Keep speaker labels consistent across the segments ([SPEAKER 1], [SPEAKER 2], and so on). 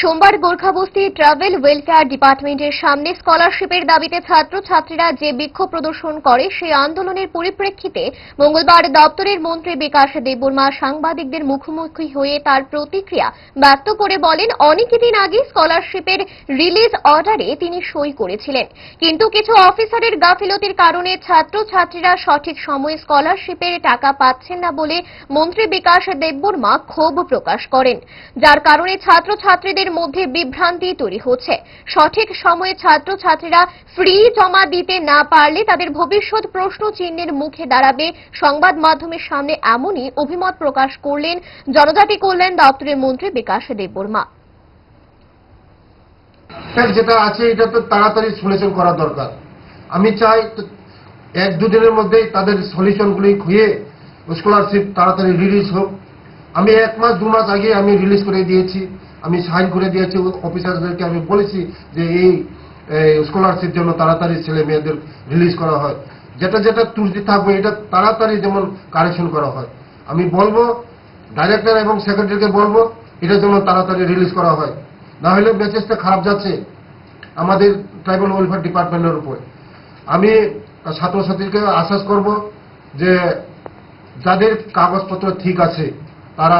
[SPEAKER 1] সোমবার Gorkhabasti travel welfare ডিপার্টমেন্টের সামনে স্কলারশিপের দাবিতে ছাত্রছাত্রীরা যে বিক্ষোভ প্রদর্শন করে, সেই আন্দোলনের পরিপ্রেক্ষিতে মঙ্গলবার দপ্তরের মন্ত্রী বিকাশ দেববর্মা সাংবাদিকদের মুখোমুখি হয়ে তার প্রতিক্রিয়া ব্যক্ত করে বলেন অনেকদিন আগে স্কলারশিপের রিলিজ অর্ডারে তিনি সই করেছিলেন। কিন্তু কিছু অফিসারের গাফিলতির কারণে ছাত্রছাত্রীরা সঠিক সময়ে স্কলারশিপের টাকা পাচ্ছেন না বলে মন্ত্রী বিকাশ দেববর্মা ক্ষোভ প্রকাশ করেন। যার কারণে ছাত্রছাত্রীদের মধ্যে বিভ্রান্তি তৈরি হচ্ছে। সঠিক সময়ে ছাত্রছাত্রীরা ফ্রি জমা দিতে না পারলে তাদের ভবিষ্যৎ প্রশ্ন চিহ্নের মুখে দাঁড়াবে। সংবাদ মাধ্যমের সামনে এমনই অভিমত প্রকাশ করলেন জনজাতি কল্যাণ দপ্তরের মন্ত্রী বিকাশ দেববর্মা।
[SPEAKER 2] যেটা আছে, এটা তো তাড়াতাড়ি সলিউশন করা দরকার। আমি চাই এক দুদিনের মধ্যেই তাদের সলিউশনগুলি খুঁয়ে স্কলারশিপ তাড়াতাড়ি রিলিজ হোক। আমি এক মাস, দু মাস আগে আমি রিলিজ করে দিয়েছি। আমি সাইন করে দিয়েছি অফিসারদেরকে আমি বলেছি যে এই স্কলারশিপ জন্য তাড়াতাড়ি ছেলে মেয়েদের রিলিজ করা হয়। যেটা যেটা ত্রুটি থাকবে, এটা তাড়াতাড়ি যেমন কারেকশন করা হয়। আমি বলব ডাইরেক্টর এবং সেক্রেটারিকে বলব, এটা যেন তাড়াতাড়ি রিলিজ করা হয়। না হলে মেসেজটা খারাপ যাচ্ছে আমাদের ট্রাইবাল ওয়েলফেয়ার ডিপার্টমেন্টের উপর। আমি ছাত্রছাত্রীকে আশ্বাস করব যে যাদের কাগজপত্র ঠিক আছে, তারা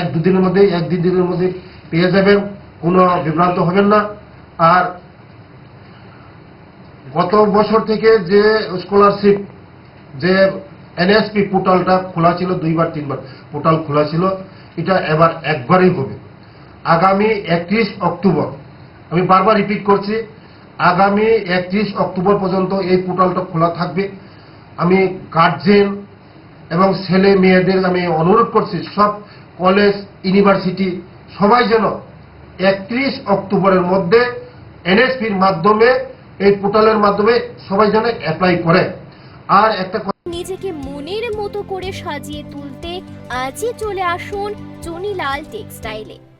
[SPEAKER 2] এক দুদিনের মধ্যে এক দুই দিনের মধ্যে পেয়ে যাবেন, কোনো বিভ্রান্ত হবেন না। আর গত বছর থেকে যে স্কলারশিপ যে এনএসপি পোর্টালটা খোলা ছিল, দুইবার, তিনবার পোর্টাল খোলা ছিল, এটা এবার একবারই হবে। আগামী একত্রিশ অক্টোবর, আমি বারবার রিপিট করছি, আগামী একত্রিশ অক্টোবর পর্যন্ত এই পোর্টালটা খোলা থাকবে। আমি গার্জেন এবং ছেলে মেয়েদের আমি অনুরোধ করছি, সব কলেজ ইউনিভার্সিটি সবাই যেন একত্রিশ অক্টোবরের মধ্যে এনএসপির মাধ্যমে, এই পোর্টালের মাধ্যমে সবাই যেন অ্যাপ্লাই করে। আর একটা
[SPEAKER 3] নিজেকে মনের মতো করে সাজিয়ে তুলতে আজই চলে আসুন চনিলাল টেক্সটাইলে।